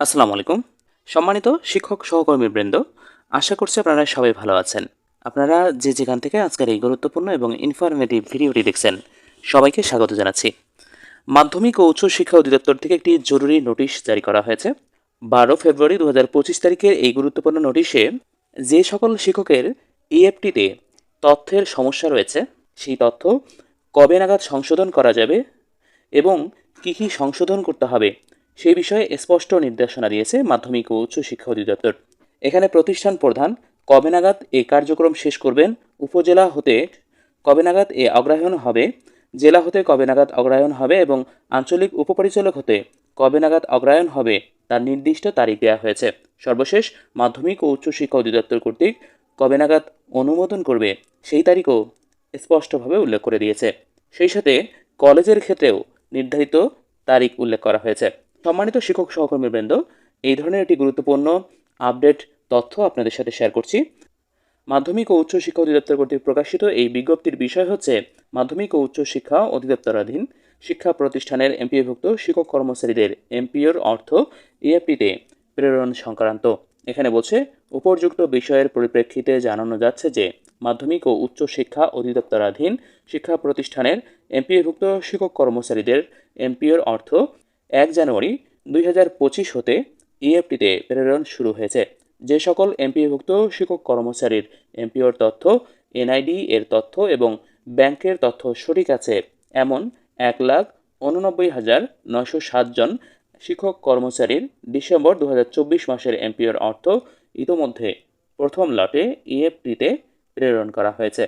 আসসালামু আলাইকুম। সম্মানিত শিক্ষক সহকর্মী বৃন্দ আশা করছি আপনারা সবাই ভালো আছেন। আপনারা যে যেখান থেকে আজকের এই গুরুত্বপূর্ণ এবং ইনফরমেটিভ ভিডিওটি দেখছেন, সবাইকে স্বাগত জানাচ্ছি। মাধ্যমিক ও উচ্চ শিক্ষা অধিদপ্তর থেকে একটি জরুরি নোটিশ জারি করা হয়েছে। বারো ফেব্রুয়ারি দু হাজার পঁচিশ তারিখের এই গুরুত্বপূর্ণ নোটিশে যে সকল শিক্ষকের ইএফটিতে তথ্যের সমস্যা রয়েছে, সেই তথ্য কবে নাগাদ সংশোধন করা যাবে এবং কী কী সংশোধন করতে হবে সেই বিষয়ে স্পষ্ট নির্দেশনা দিয়েছে মাধ্যমিক ও উচ্চশিক্ষা অধিদপ্তর। এখানে প্রতিষ্ঠান প্রধান কবে নাগাদ এই কার্যক্রম শেষ করবেন? উপজেলা হতে কবে নাগাদ এ অগ্রহায়ণ হবে? জেলা হতে কবে নাগাদ অগ্রহায়ণ হবে? এবং আঞ্চলিক উপপরিচালক হতে কবে নাগাদ অগ্রহায়ণ হবে? তার নির্দিষ্ট তারিখ দেওয়া হয়েছে। সর্বশেষ মাধ্যমিক ও উচ্চ শিক্ষা অধিদপ্তর কর্তৃক কবে নাগাদ অনুমোদন করবে সেই তারিখও স্পষ্টভাবে উল্লেখ করে দিয়েছে। সেই সাথে কলেজের ক্ষেত্রেও নির্ধারিত তারিখ উল্লেখ করা হয়েছে। সম্মানিত শিক্ষক সহকর্মীবৃন্দ, এই ধরনের একটি গুরুত্বপূর্ণ আপডেট তথ্য আপনাদের সাথে শেয়ার করছি। মাধ্যমিক ও উচ্চ শিক্ষা অধিদপ্তর কর্তৃক প্রকাশিত এই বিজ্ঞপ্তির বিষয় হচ্ছে মাধ্যমিক ও উচ্চ শিক্ষা অধিদপ্তরাধীন শিক্ষা প্রতিষ্ঠানের এমপিএভুক্ত শিক্ষক কর্মচারীদের এমপিওর অর্থ ইএফটিতে প্রেরণ সংক্রান্ত। এখানে বলছে উপযুক্ত বিষয়ের পরিপ্রেক্ষিতে জানানো যাচ্ছে যে মাধ্যমিক ও উচ্চ শিক্ষা অধিদপ্তরাধীন শিক্ষা প্রতিষ্ঠানের এমপিএভুক্ত শিক্ষক কর্মচারীদের এমপিওর অর্থ এক জানুয়ারি দুই হাজার পঁচিশ হতে ইএফটিতে প্রেরণ শুরু হয়েছে। যে সকল এমপিভুক্ত শিক্ষক কর্মচারীর এমপিওর তথ্য এনআইডি এর তথ্য এবং ব্যাংকের তথ্য সঠিক আছে, এমন এক লাখ উননব্বই হাজার নয়শো সাতজন শিক্ষক কর্মচারীর ডিসেম্বর দু হাজার চব্বিশ মাসের এমপিওর অর্থ ইতোমধ্যে প্রথম লটে ইএফটিতে প্রেরণ করা হয়েছে।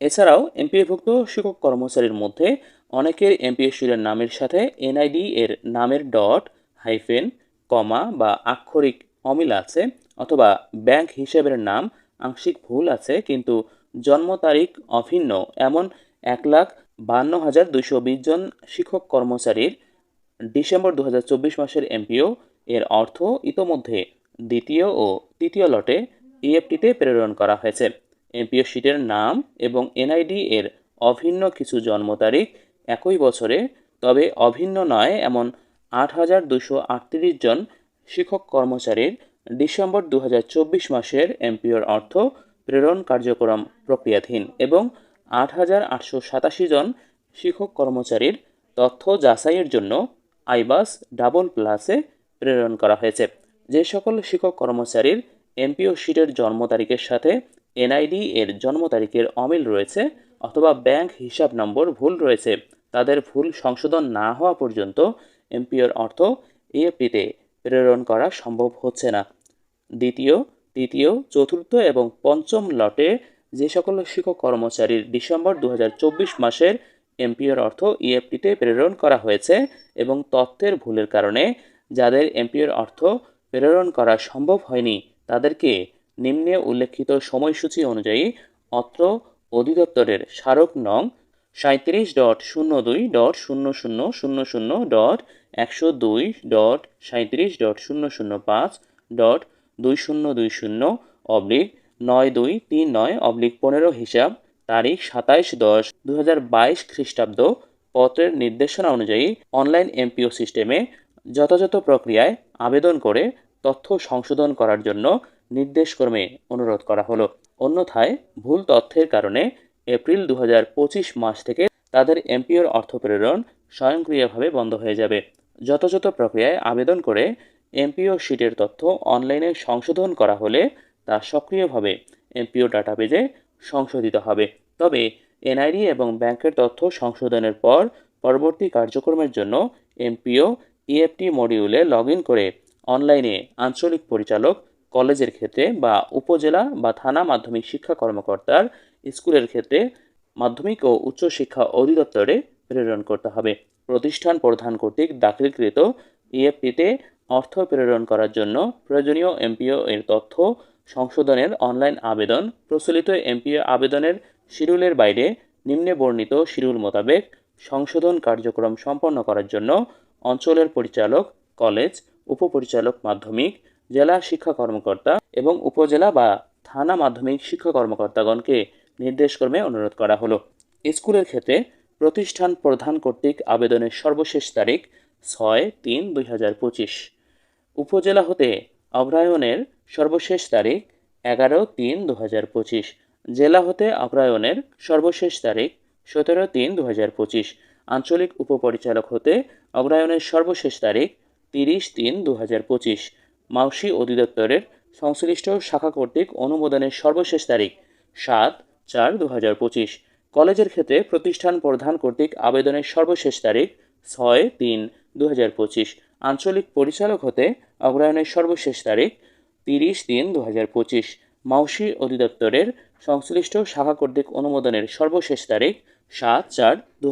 এছাড়াও এমপিএভুক্ত শিক্ষক কর্মচারীর মধ্যে অনেকের এমপিএসির নামের সাথে এনআইডি এর নামের ডট হাইফেন কমা বা আক্ষরিক অমিল আছে অথবা ব্যাংক হিসেবের নাম আংশিক ভুল আছে কিন্তু জন্ম তারিখ অভিন্ন। এমন এক লাখ বান্ন হাজার দুশো বিশ জন শিক্ষক কর্মচারীর ডিসেম্বর দু হাজার চব্বিশ মাসের এমপিও এর অর্থ ইতোমধ্যে দ্বিতীয় ও তৃতীয় লটে ইএফটিতে প্রেরণ করা হয়েছে। এমপিও শিটের নাম এবং এনআইডি এর অভিন্ন কিছু জন্ম তারিখ একই বছরে, তবে অভিন্ন নয় এমন আট হাজার দুশো আটত্রিশ জন শিক্ষক কর্মচারীর ডিসেম্বর দু হাজার চব্বিশ মাসের এমপিওর অর্থ প্রেরণ কার্যক্রম প্রক্রিয়াধীন এবং আট হাজার আটশো সাতাশি জন শিক্ষক কর্মচারীর তথ্য যাচাইয়ের জন্য আইবাস ডাবল প্লাসে প্রেরণ করা হয়েছে। যে সকল শিক্ষক কর্মচারীর এমপিও শিটের জন্ম তারিখের সাথে এনআইডি এর জন্ম তারিখের অমিল রয়েছে অথবা ব্যাংক হিসাব নম্বর ভুল রয়েছে। তাদের ভুল সংশোধন না হওয়া পর্যন্ত এমপিওর অর্থ ইএফটিতে প্রেরণ করা সম্ভব হচ্ছে না। দ্বিতীয়, তৃতীয়, চতুর্থ এবং পঞ্চম লটে যে সকল শিক্ষক কর্মচারীর ডিসেম্বর দু হাজার চব্বিশ মাসের এমপিওর অর্থ ইএফটিতে প্রেরণ করা হয়েছে এবং তথ্যের ভুলের কারণে যাদের এমপিওর অর্থ প্রেরণ করা সম্ভব হয়নি, তাদেরকে নিম্নে উল্লেখিত সময়সূচি অনুযায়ী অত্র অধিদপ্তরের স্মারক নং সাঁত্রিশ ডট শূন্য দুই ডট শূন্য শূন্য শূন্য শূন্য ডট একশো দুই ডট সাঁত্রিশ ডট শূন্য শূন্য পাঁচ ডট দুই শূন্য দুই শূন্য অবলিক নয় দুই তিন নয় অবলিক পনেরো হিসাব তারিখ সাতাইশ দশ দু হাজার বাইশ খ্রিস্টাব্দ পত্রের নির্দেশনা অনুযায়ী অনলাইন এমপিও সিস্টেমে যথাযথ প্রক্রিয়ায় আবেদন করে তথ্য সংশোধন করার জন্য নির্দেশক্রমে অনুরোধ করা হলো অন্যথায় ভুল তথ্যের কারণে এপ্রিল দু হাজার পঁচিশ মাস থেকে তাদের এমপিওর অর্থ প্রেরণ স্বয়ংক্রিয়ভাবে বন্ধ হয়ে যাবে। যথাযথ প্রক্রিয়ায় আবেদন করে এমপিও শিটের তথ্য অনলাইনে সংশোধন করা হলে তা সক্রিয়ভাবে এমপিও ডাটাবেজে সংশোধিত হবে। তবে এনআইডি এবং ব্যাংকের তথ্য সংশোধনের পর পরবর্তী কার্যক্রমের জন্য এমপিও ইএফটি মডিউলে লগ করে অনলাইনে আঞ্চলিক পরিচালক, কলেজের ক্ষেত্রে বা উপজেলা বা থানা মাধ্যমিক শিক্ষা কর্মকর্তার স্কুলের ক্ষেত্রে মাধ্যমিক ও উচ্চ শিক্ষা অধিদপ্তরে প্রেরণ করতে হবে। প্রতিষ্ঠান প্রধান কর্তৃক দাখিলকৃত ইএফটিতে অর্থ প্রেরণ করার জন্য প্রয়োজনীয় এমপিও এর তথ্য সংশোধনের অনলাইন আবেদন, প্রচলিত এমপিও আবেদনের শিডিউলের বাইরে নিম্নে বর্ণিত শিডিউল মোতাবেক সংশোধন কার্যক্রম সম্পন্ন করার জন্য অঞ্চলের পরিচালক, কলেজ, উপপরিচালক মাধ্যমিক, জেলা শিক্ষা কর্মকর্তা এবং উপজেলা বা থানা মাধ্যমিক শিক্ষা কর্মকর্তাগণকে নির্দেশক্রমে অনুরোধ করা হলো। স্কুলের ক্ষেত্রে প্রতিষ্ঠান প্রধান কর্তৃক আবেদনের সর্বশেষ তারিখ ছয় তিন দুই হাজার পঁচিশ। উপজেলা হতে অগ্রায়নের সর্বশেষ তারিখ এগারো তিন দু হাজার পঁচিশ। জেলা হতে অগ্রায়নের সর্বশেষ তারিখ সতেরো তিন দু হাজার পঁচিশ। আঞ্চলিক উপপরিচালক হতে অগ্রায়নের সর্বশেষ তারিখ তিরিশ তিন দু হাজার পঁচিশ। মাউসি অধিদপ্তরের সংশ্লিষ্ট শাখা কর্তৃক অনুমোদনের সর্বশেষ তারিখ সাত চার দু কলেজের ক্ষেত্রে প্রতিষ্ঠান প্রধান কর্তৃক আবেদনের সর্বশেষ তারিখ ছয়, তিন দু আঞ্চলিক পরিচালক হতে অগ্রায়নের সর্বশেষ তারিখ তিরিশ, তিন দু মাউসি অধিদপ্তরের সংশ্লিষ্ট শাখা কর্তৃক অনুমোদনের সর্বশেষ তারিখ সাত, চার দু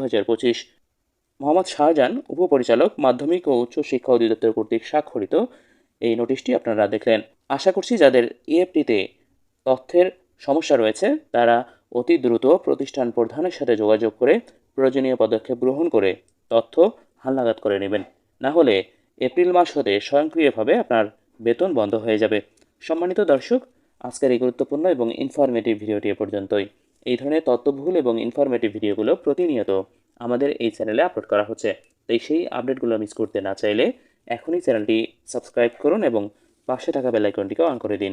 মোহাম্মদ শাহজাহান, উপপরিচালক, মাধ্যমিক ও উচ্চ শিক্ষা অধিদপ্তর কর্তৃক স্বাক্ষরিত এই নোটিশটি আপনারা দেখলেন। আশা করছি যাদের ইএফটিতে তথ্যের সমস্যা রয়েছে, তারা অতি দ্রুত প্রতিষ্ঠান প্রধানের সাথে যোগাযোগ করে প্রয়োজনীয় পদক্ষেপ গ্রহণ করে তথ্য হালনাগাদ করে নেবেন। না হলে এপ্রিল মাস হতে স্বয়ংক্রিয়ভাবে আপনার বেতন বন্ধ হয়ে যাবে। সম্মানিত দর্শক, আজকের এই গুরুত্বপূর্ণ এবং ইনফরমেটিভ ভিডিওটি এ পর্যন্তই। এই ধরনের তথ্যবহুল এবং ইনফরমেটিভ ভিডিওগুলো প্রতিনিয়ত আমাদের এই চ্যানেলে আপলোড করা হচ্ছে। তাই সেই আপডেটগুলো মিস করতে না চাইলে এখনই চ্যানেলটি সাবস্ক্রাইব করুন এবং পাশে থাকা বেল আইকনটিকে অন করে দিন।